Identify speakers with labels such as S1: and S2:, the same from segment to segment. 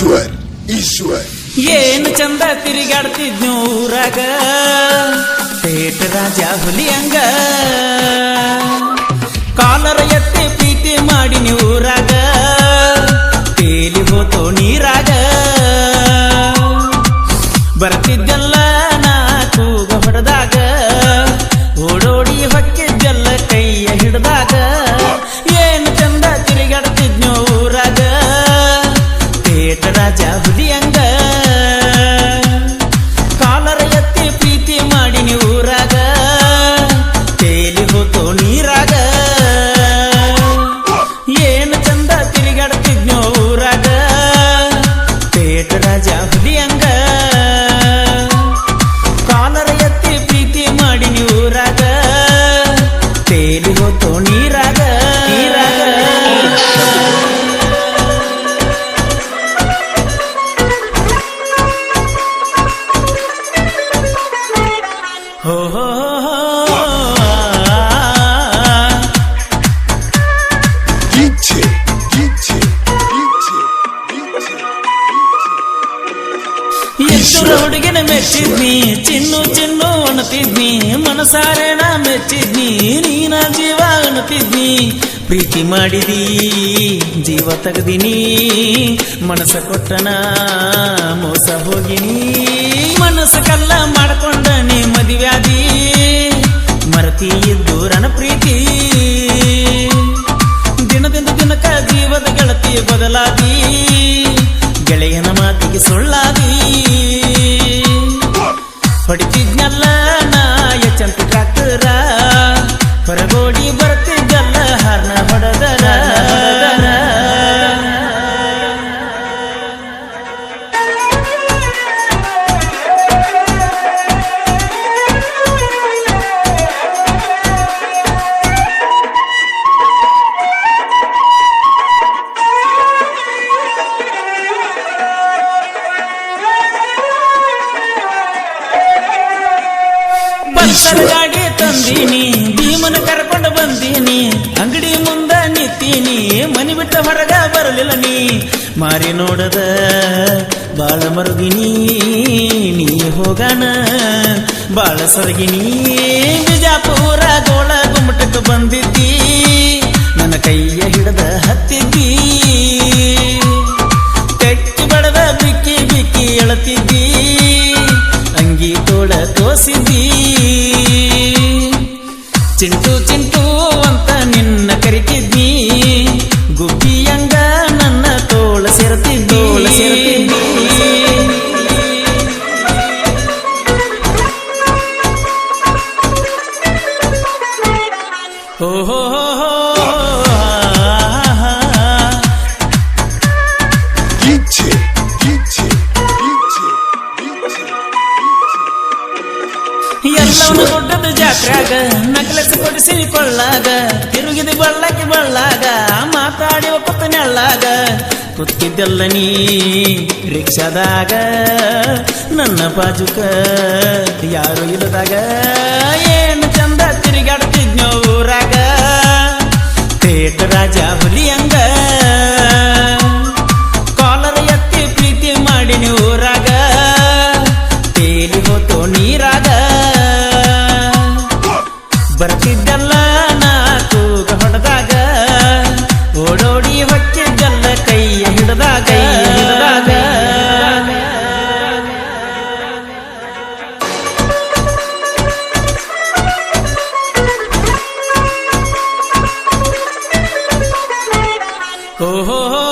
S1: ಈಶ್ವರ್ ಈಶ್ವರ್.
S2: ಏನು ಚಂದ ತಿರುಗಾಡ್ತಿದ್ನೂರಾಗ ಪೇಟ ರಾಜ ಹುಲಿಯಂಗ ಕಾಲರ ಎತ್ತೆ ಪ್ರೀತಿ ಮಾಡಿ ಊರಾಗ. ತೇಲಿ ಹೋತೋ ನೀರಾಗ. ಬರ್ತಿದ್ದಲ್ಲ ನಾ ಕೂಗ ಹೊಡೆದಾಗ. ತೇಲಿ ಚಿನ್ನು ಚಿನ್ನು ಅಣತಿದ್ನಿ ಮನಸಾರೆ ನಾ ಮೆಚ್ಚಿದ್ನಿ, ನೀನ ಜೀವ ಅಣತಿದ್ನಿ ಪ್ರೀತಿ ಮಾಡಿದಿ, ಜೀವ ತೆಗ್ದಿನಿ, ಮನಸ ಕೊಟ್ಟನ ಮೋಸ ಹೋಗಿನಿ. ಮನಸ್ಸು ಕಲ್ಲ ಮಾಡ್ಕೊಂಡ ನೀ ಮದುವ್ಯಾದಿ ಮರತಿ ದೂರನ ಪ್ರೀತಿ ಹೊಡಿತಿದ್ನಲ್ಲ ನಾಯ ಎಚ್ಚಂತ ಟ್ರಾಕ್ಟರ ಹೊರಗೋಡಿ ಗಾಡಿ ತಂದೀನಿ, ಭೀಮನ ಕರ್ಕೊಂಡು ಬಂದೀನಿ, ಅಂಗಡಿ ಮುಂದ ನಿಂತೀನಿ, ಮನಿ ಬಿಟ್ಟ ಹೊರಗ ಬರಲಿಲ್ಲ ನೀ. ಮಾರಿ ನೋಡದ ಬಾಳ ಮರುಗಿನಿ, ನೀ ಹೋಗಣ ಬಾಳ ಸರಗಿನಿ. ಬಿಜಾಪುರ ಗೋಳ ಗುಮ್ಮಟಕ್ಕೆ ಬಂದಿದ್ದಿ, ನನ್ನ ಕೈಯ siento ಜಾತ್ರ್ಯಾಗ ನಕ್ಲೆಸ್ ಕೊಡಿಸಿ ಕೊಳ್ಳಾಗ ತಿರುಗಿದು ಬಳ್ಳಕ್ಕೆ ಬಳ್ಳಾಗ ಮಾತಾಡಿ ಒಪ್ಪತ್ತ ನೆಳ್ಳಾಗ ನೀ ರಿಕ್ಷಾದಾಗ, ನನ್ನ ಬಾಜುಕ ಯಾರು ಇಲ್ಲದಾಗ, ಏನು ಚಂದ ತಿರುಗಾಡ್ತಿದ್ನೋ ಊರಾಗ ತೇಟ ರಾಜ ಹುಲಿಯಂಗ ಬರ್ತಿದ್ದಲ್ಲ ನಾ ತೂಗ ಹೊಡೆದಾಗ. ಓಡೋಡಿ ಹೊಕ್ಕಿದ್ದಲ್ಲ ಕೈಯ ಹಿಡ್ದಾಗ. ಹಿಡ್ದಾಗ ಓ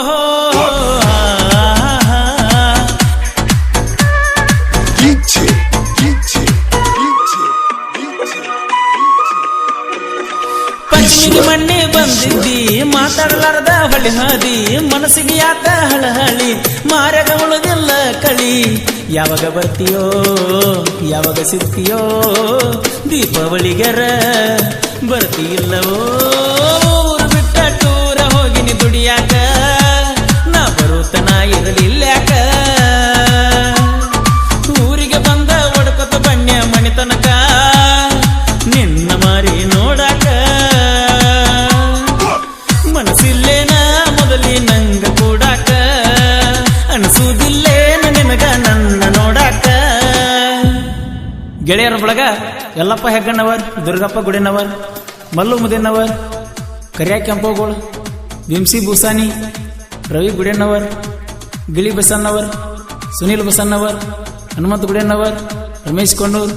S2: ಪಂಚಮಿಗೆ ಮಣ್ಣೆ ಬಂದಿದ್ದಿ, ಮಾತಾಡಲಾರದ ಹೊಳಿ ಹಾದಿ, ಮನಸ್ಸಿಗೆ ಯಾಕ ಹಳಹಳಿ ಮಾರಗ ಉಳಿದಿಲ್ಲ ಕಳಿ. ಯಾವಾಗ ಬರ್ತೀಯೋ, ಯಾವಾಗ ಸಿಗ್ತೀಯೋ, ದೀಪಾವಳಿಗರ ಬರ್ತೀಯಿಲ್ಲವೋ ಊರು ಬಿಟ್ಟ ಟೂರ ಹೋಗಿನಿ ದುಡಿಯಾಕ. ಗೆಳೆಯರ ಬಳಗ ಎಲ್ಲಪ್ಪ ಹೆಗ್ಗಣ್ಣವರ್ ದುರ್ಗಪ್ಪ ಗುಡಿನವರ್ ಮಲ್ಲು ಮುದಿನವರ್ ಕರಿಯ ಕೆಂಪೋಗೋಳ್ ವಿಂಸಿ ಬೂಸಾನಿ ರವಿ ಗುಡಿಯಣ್ಣವರ್ ಗಿಳಿ ಬಸನ್ನವರ್ ಸುನೀಲ್ ಬಸನ್ನವರ್ ಹನುಮಂತ ಗುಡಿಯಣ್ಣವರ್ ರಮೇಶ್ ಕೊಂಡೂರ್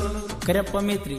S2: ಕರಿಯಪ್ಪ ಮೇತ್ರಿ.